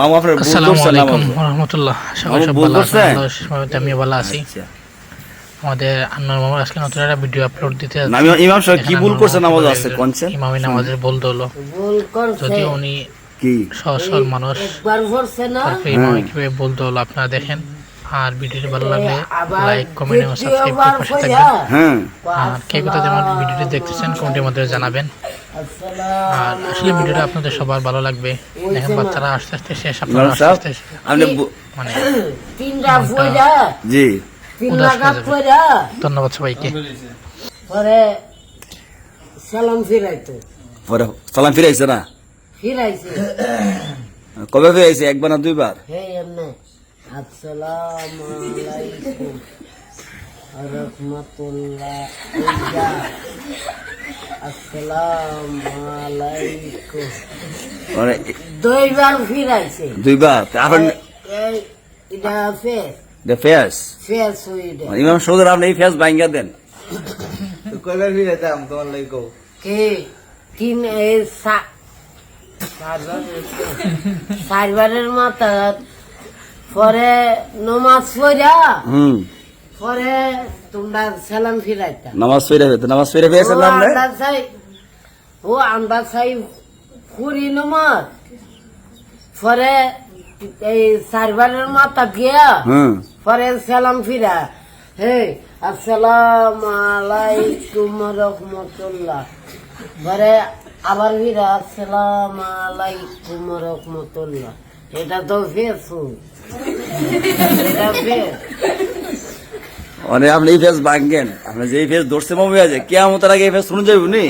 মামু আপনার আসসালামু আলাইকুম রহমতুল্লাহ সবাই সব ভালো আছেন? করছেন? আল্লাহর রহমতে আমিও ভালো আছি। আচ্ছা। আমাদের আন্নার মামা আজকে নতুন একটা ভিডিও আপলোড দিতে আমি ইমাম সাহেব কি ভুল করছে নামাজ আছে কোনছেন ইমামি নামাজের ভুল হলো যদি উনি কি? সহজ সরল মানুষ একবার ভরছে না। ইমামি কীভাবে বলতে হলো আপনারা দেখেন। আর ভিডিওটি ভালো লাগলে লাইক কমেন্ট এবং সাবস্ক্রাইব করে পাশে থাকবেন। হ্যাঁ। আর কে কোথায় যেমন ভিডিওটি দেখতেছেন কমেন্টের মধ্যে জানাবেন। আর আসলে ভিডিওটা আপনাদের সবার ভালো লাগবে। দেখেন বাচ্চারা আস্তে আস্তে শেষ আপনারা আস্তে আস্তে মানে জি। ধন্যবাদ সবাইকে। পরে সালাম ফিরাইতো পরে সালাম ফিরাইছে না? ফিরাইছে। কবে ফিরাইছে? একবার না দুইবার? হে এমনে। আসসালামু আলাইকুম। রহমতুল্লাহ আসসালামু আলাইকুম মানে দুইবার ফিরাইছে। দুইবার? আপনার এই ফেস ফেস ফেস ইমাম সৌদের আপনি এই ফেস ভাঙ্গা দেন। কয়বার ফিরে যাম তোমার লাগি কও কে? তিন এই সা- চারবারের মাথা পরে নমাজ পড়া? হুম। পরে তোমরা সালাম ফিরাইতা। নামাজ নামাজ ও আন্দাজ চাই ফুরি নমাজ। পরে এই চারবারের মাথা গিয়া হুম। পরে সালাম ফিরা। হে আসসালাম আলাইকুম রহমতুল্লাহ। পরে আবার ফিরা আসসালাম আলাইকুম রহমতুল্লাহ। এটা তো ফেসবুক। এটা ফেস মানে আপনি এই ফেস ভাঙ্গেন আপনি যে ফেস ধরছে মামু আছে কেমন আগে এই ফেস শুনে যাবেন নি?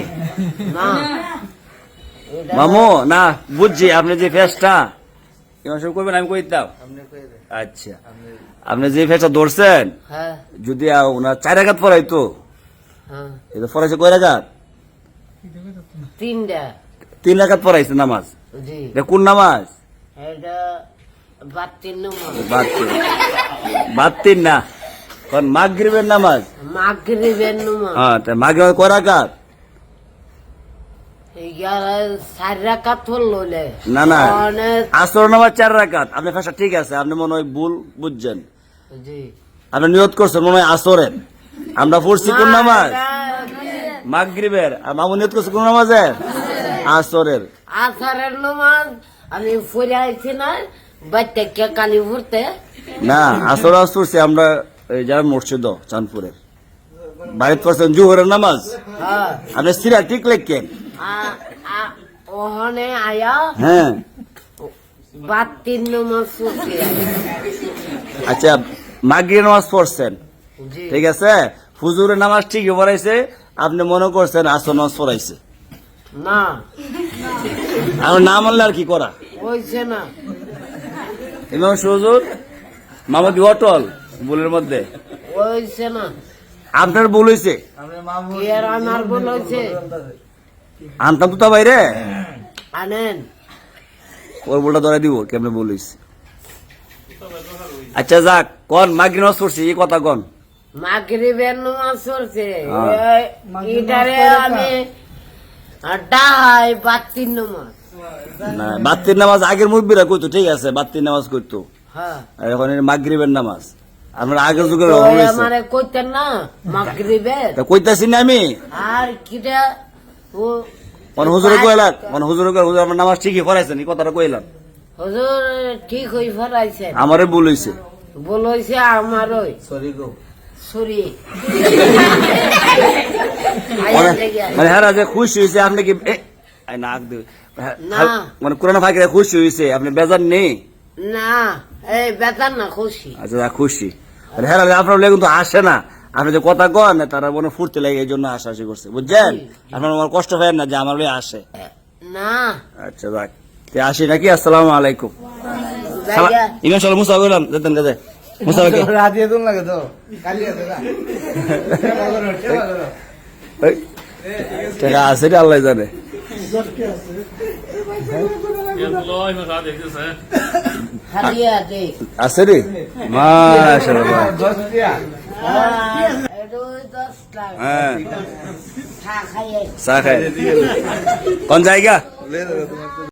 মামু না বুঝছি আপনি যে ফেসটা ইমাম সাহেব করবেন? আমি কই দাও আপনি আচ্ছা। আপনি যে ফেসটা ধরছেন হ্যাঁ। যদি ওনার চার রাখাত পড়াইতো হ্যাঁ। এটা পড়াইছে কয় রাখাত তিনটা। তিন রাখাত পড়াইছে নামাজ। জি। এটা কোন নামাজ? বাত্তিন না। কারণ মাগরিবের নামাজ? মাগরিবের নম্বর হ্যাঁ তা মাগরিবের কয় রাকাত? না না আসর নামাজ চার রাখাত আপনি ঠিক আছে আপনি মনে হয় ভুল বুঝছেন। জি। আপনি নিয়ত করছেন মনে হয় আসরের। আমরা পড়ছি কোন নামাজ? মাগরিবের। আর মামু নিয়ত করছে কোন নামাজের? আসরের। আসারের নমাজ আমি ফুরে আইছি না বাচ্চা কে কালি ভরতে না আসর পড়ছি আমরা যারা মসজিদ চাঁদপুরের। বাড়িতে পড়ছেন জুহরের নামাজ? হ্যাঁ। আপনি সিরা ঠিক লেখেন ওখানে আয়া। হ্যাঁ। বাতির নমাজ আচ্ছা মাগরির নামাজ পড়ছেন? ঠিক আছে? হুজুরের নামাজ ঠিকই পড়াইছে আপনি মনে করছেন আসর নামাজ পড়াইছে? না। না মানলে আর কি করা? হইছে না। ইমাম হুজুর মামা কি অটল ভুলের মধ্যে? হইছে না। আপনার ভুল আর আমার হইছে? আনতাম তো তা বাইরে? আনেন। ওর বলটা ধরে দিব কেমনে ভুল হয়েছে আচ্ছা যাক কন মাগরি নামাজ পড়ছি এই কথা কন। মাগরিবের নমাজ পড়ছে। হ্যাঁ। এই- আমি ডাহাই বাতির নমাজ। না বাত্তির নামাজ আগের মুরব্বীরা কইতো ঠিক আছে বাত্তির নামাজ করতো হ্যাঁ। এখন মাগরিবের নামাজ। আমরা আগের যুগের তো কইতেন না মাগরিবের তা কইতাছি না আমি? আর কিটা? ও মানে হুজুরে কইলাম মানে হুজুরে কই হুজুর আমার নামাজ ঠিকই পড়াইছেন এই কথাটা কইলাম। হুজুর ঠিক হই ফরাইছে আমারে ভুল হয়েছে বলইছে আমার ওই সরি গো। সরি। মানে মানে হ্যাঁ যে খুশি হয়েছে আপনি কি এ, নাক দে। না। মানে কোরআন ফাঁকে খুশি হয়েছে আপনি বেজার নেই। না এই বেতার না খুশি আচ্ছা খুশি আর হ্যাঁ আপনার লেগে কিন্তু আসে না আপনি যে কথা কন তারা মনে ফুর্তি লাগে এই জন্য করছে বুঝছেন আপনার আমার কষ্ট হয় না যে আমার আসে না আচ্ছা যাক আসি নাকি আসসালামু আলাইকুম মুসা বললাম যেতেন কাজে মুসা রাতে দুন লাগে তো কালি আছে না আছে আল্লাহ জানে আছে রে? হ্যাঁ। খাই। কোন জায়গা?